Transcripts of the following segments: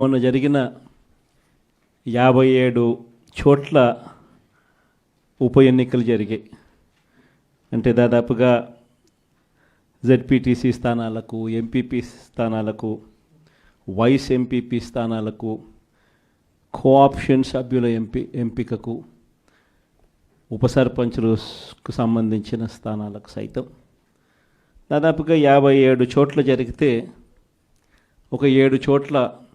మొన్న జరిగిన యాభై ఏడు చోట్ల ఉప ఎన్నికలు జరిగాయి. అంటే దాదాపుగా జెడ్పీటీసీ స్థానాలకు ఎంపీపీ స్థానాలకు వైస్ ఎంపీపీ స్థానాలకు కోఆప్షన్ సభ్యుల ఎంపీ ఎంపికకు ఉప సర్పంచులకు సంబంధించిన స్థానాలకు సైతం. దాదాపుగా యాభై ఏడు చోట్ల జరిగితే ఒక ఏడు చోట్ల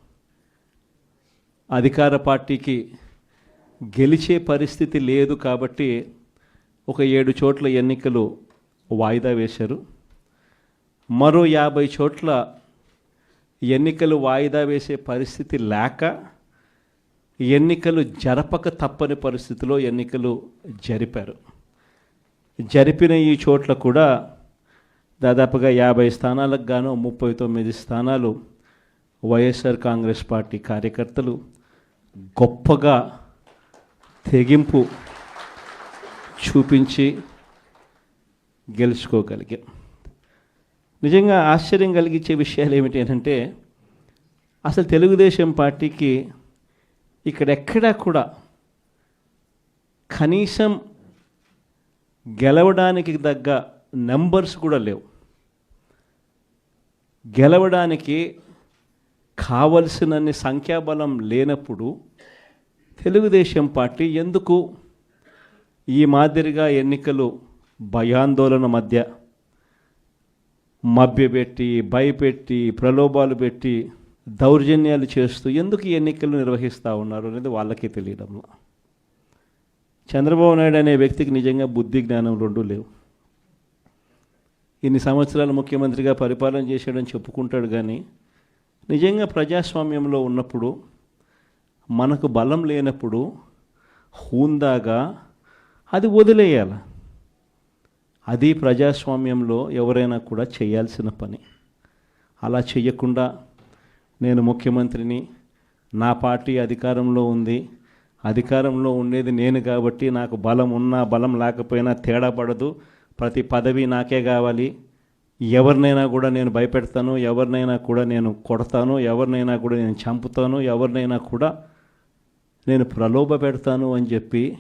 అధికార పార్టీకి గెలిచే పరిస్థితి లేదు కాబట్టి ఒక ఏడు చోట్ల ఎన్నికలు వాయిదా వేశారు. మరో యాభై చోట్ల ఎన్నికలు వాయిదా వేసే పరిస్థితి లేక ఎన్నికలు జరపక తప్పని పరిస్థితిలో ఎన్నికలు జరిపారు. జరిపిన ఈ చోట్ల కూడా దాదాపుగా యాభై స్థానాలకు గాను ముప్పై తొమ్మిది స్థానాలు వైఎస్ఆర్ కాంగ్రెస్ పార్టీ కార్యకర్తలు గొప్పగా తెగింపు చూపించి గెలుచుకోగలిగాం. నిజంగా ఆశ్చర్యం కలిగించే విషయాలు ఏమిటి అంటే అసలు తెలుగుదేశం పార్టీకి ఇక్కడెక్కడా కూడా కనీసం గెలవడానికి తగ్గ నెంబర్స్ కూడా లేవు. గెలవడానికి కావలసినన్ని సంఖ్యాబలం లేనప్పుడు తెలుగుదేశం పార్టీ ఎందుకు ఈ మాదిరిగా ఎన్నికలు భయాందోళన మధ్య మభ్యపెట్టి భయపెట్టి ప్రలోభాలు పెట్టి దౌర్జన్యాలు చేస్తూ ఎందుకు ఈ ఎన్నికలు నిర్వహిస్తూ ఉన్నారు అనేది వాళ్ళకే తెలియడంలో. చంద్రబాబు నాయుడు అనే వ్యక్తికి నిజంగా బుద్ధి జ్ఞానం రెండు లేవు. ఇన్ని సంవత్సరాలు ముఖ్యమంత్రిగా పరిపాలన చేశాడని చెప్పుకుంటాడు కానీ నిజంగా ప్రజాస్వామ్యంలో ఉన్నప్పుడు మనకు బలం లేనప్పుడు హూందాగా అది వదిలేయాలి. అది ప్రజాస్వామ్యంలో ఎవరైనా కూడా చేయాల్సిన పని. అలా చేయకుండా నేను ముఖ్యమంత్రిని నా పార్టీ అధికారంలో ఉంది అధికారంలో ఉండేది నేను కాబట్టి నాకు బలం ఉన్నా బలం లేకపోయినా తేడా పడదు ప్రతి పదవి నాకే కావాలి. ఎవరినైనా కూడా నేను భయపెడతాను ఎవరినైనా కూడా నేను కొడతాను ఎవరినైనా కూడా నేను చంపుతాను ఎవరినైనా కూడా నేను ప్రలోభ పెడతాను అని చెప్పి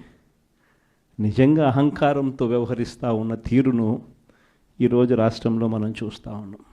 నిజంగా అహంకారంతో వ్యవహరిస్తూ ఉన్న తీరును ఈరోజు రాష్ట్రంలో మనం చూస్తూ ఉన్నాం.